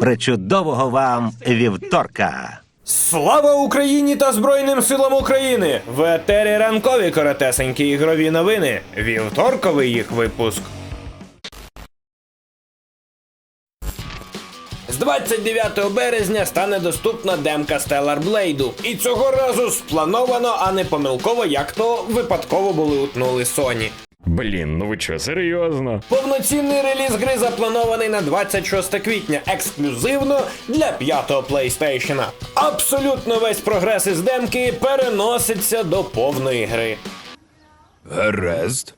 Причудового вам вівторка! Слава Україні та Збройним силам України! В етері ранкові коротесенькі ігрові новини. Вівторковий їх випуск. З 29 березня стане доступна демка Stellar Blade. І цього разу сплановано, а не помилково, як то випадково були утнули Sony. Блін, ну ви чо, серйозно? Повноцінний реліз гри запланований на 26 квітня, ексклюзивно для п'ятого PlayStation. Абсолютно весь прогрес із демки переноситься до повної гри. Гаразд.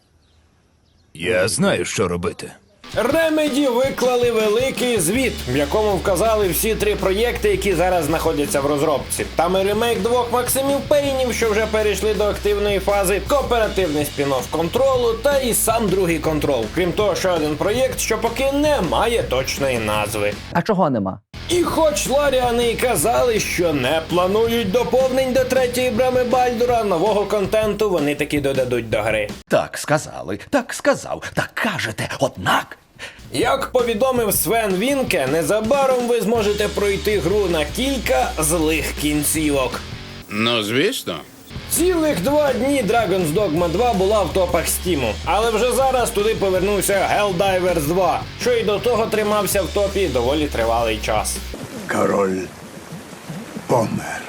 Я знаю, що робити. Remedy виклали великий звіт, в якому вказали всі три проєкти, які зараз знаходяться в розробці. Там і ремейк двох Максимів Пейнів, що вже перейшли до активної фази, кооперативний спін-офф контролу та і сам другий контрол. Крім того, ще один проєкт, що поки не має точної назви. А чого нема? І хоч Ларіани і казали, що не планують доповнень до третьої брами Бальдура, нового контенту вони таки додадуть до гри. Так сказали, так сказав, так кажете, однак. Як повідомив Свен Вінке, незабаром ви зможете пройти гру на кілька злих кінцівок. Ну, звісно. Цілих два дні Dragon's Dogma 2 була в топах Стіму, але вже зараз туди повернувся Helldivers 2, що й до того тримався в топі доволі тривалий час. Король помер.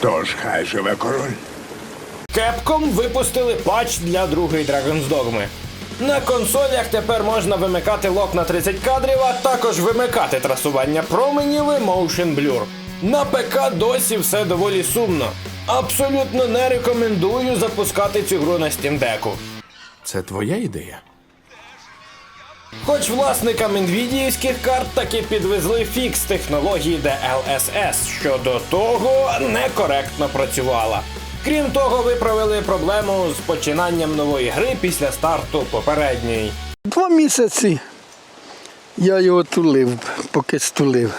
Тож хай живе король. Capcom випустили патч для другої Dragon's Dogma. На консолях тепер можна вимикати лок на 30 кадрів, а також вимикати трасування променів і Motion Blur. На ПК досі все доволі сумно. Абсолютно не рекомендую запускати цю гру на Steam Deck. Це твоя ідея? Хоч власникам інвідіївських карт таки підвезли фікс технології DLSS, що до того некоректно працювала. Крім того, виправили проблему з починанням нової гри після старту попередньої. Два місяці я його тулив, поки стулив.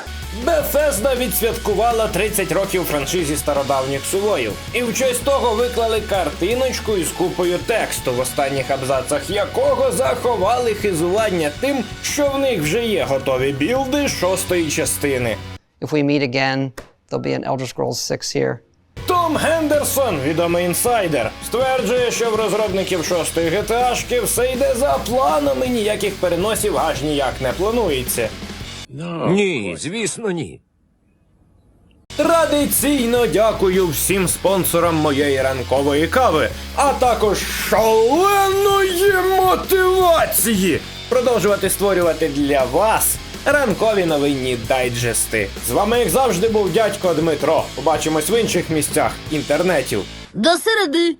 Bethesda відсвяткувала 30 років франшизі стародавніх сувоїв, і в честь того виклали картиночку із купою тексту, в останніх абзацах якого заховали хизування тим, що в них вже є готові білди шостої частини. If we meet again, there'll be an Elder Scrolls 6 here. Том Гендерсон, відомий інсайдер, стверджує, що в розробників шостої GTA все йде за планом і ніяких переносів аж ніяк не планується. Ні, звісно, ні. Традиційно дякую всім спонсорам моєї ранкової кави, а також шаленої мотивації продовжувати створювати для вас ранкові новинні дайджести. З вами, як завжди, був дядько Дмитро. Побачимось в інших місцях інтернетів. До середи.